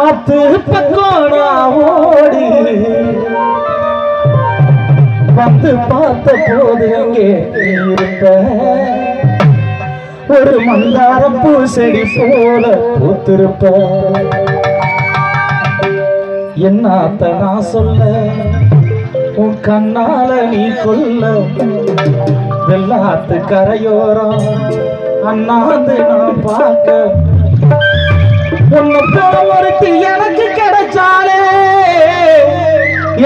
ஆத்து பக்கோனா ஓடி. வந்து பார்த்த போது அங்கே இருப்ப ஒரு மந்தார பூ செடி போல பூத்திருப்ப. என்னாத்த நான் சொல்ல உன் கண்ணால நீ கொல்ல. எல்லாத்து கரையோரம் அண்ணாந்து நான் பார்க்க. பொண்ணு போற ஒருத்தி எனக்கு கிடைச்சாலே.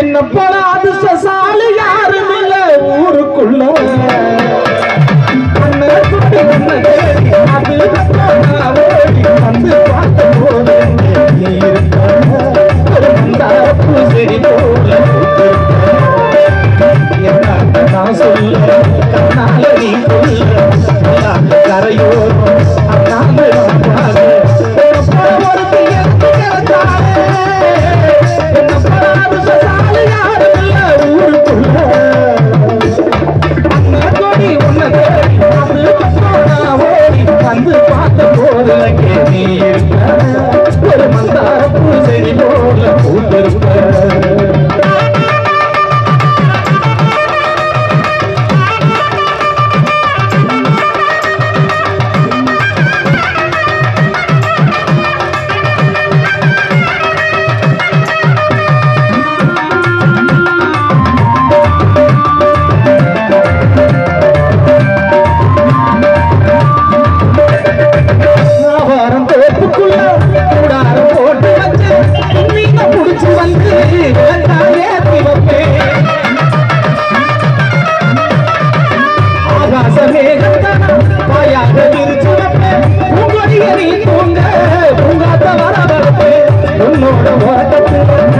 என்ன போல அதிர்ஷ்டசாலி யாரும் இல்ல ஊருக்குள்ள. ಹೊರಟು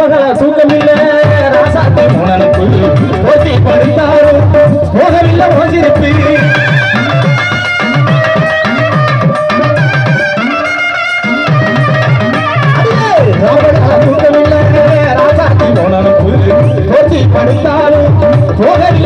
பகல தூக்கமில்லை ராசாத்தே உனக்கு ஓட்டி படுத்தாரோ போகவில்லை ஓசிருப்பு தூக்கமில்லை ராசாத்தே உனக்கு ஓட்டி படுத்தாரோ போகவில்லை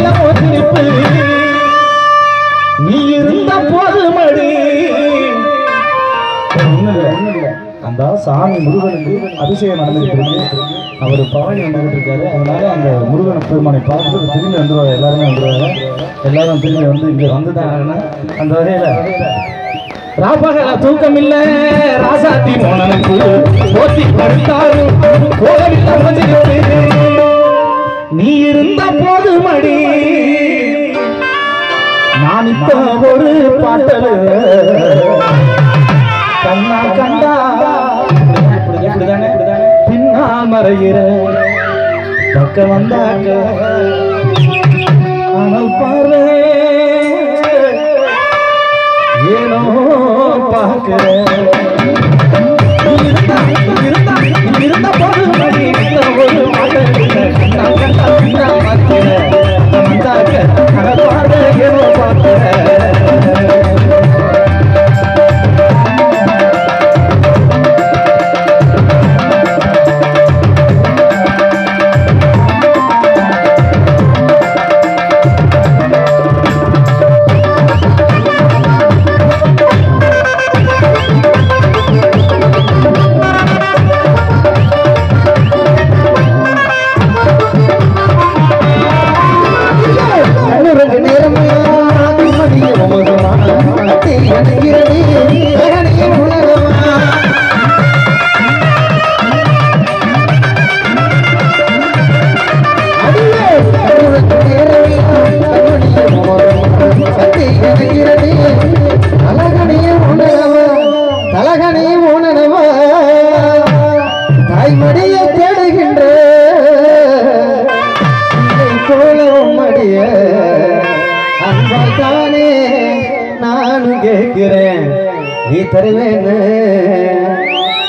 சாமி முருகனுக்கு அதிசயம் நடந்துகிட்டு இருக்கு அவர் பவனி வந்துகிட்டு இருக்காரு. அதனால அந்த முருகன் பெருமானை பார்த்து திரும்பி வந்துருவாங்க எல்லாருமே வந்துருவாங்க எல்லாரும் திரும்பி வந்து இங்க வந்துதான் ஆகணும் அந்த வகையில ராபகல தூக்கம் இல்ல ராசாத்தி மோனனுக்கு போத்தி படுத்தாலும் நீ இருந்த போது மடி. நான் இப்போ ஒரு பாட்டல. கண்ணா கண்டா மறைகிற பக்கம் வந்தாக்க. ஆனால் பாரு ஏனோ பார்க்கிற. இருந்தா இருந்தா இருந்த போது மடி ஒரு பாட்டல்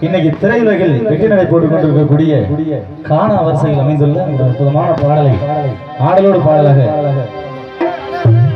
இன்னைக்கு திரையுலகில் வெற்றி நடை போட்டுக் கொண்டிருக்கக்கூடிய காணா வரிசையில் அமைந்துள்ள ஒரு அற்புதமான பாடலை ஆடலோடு பாடலாக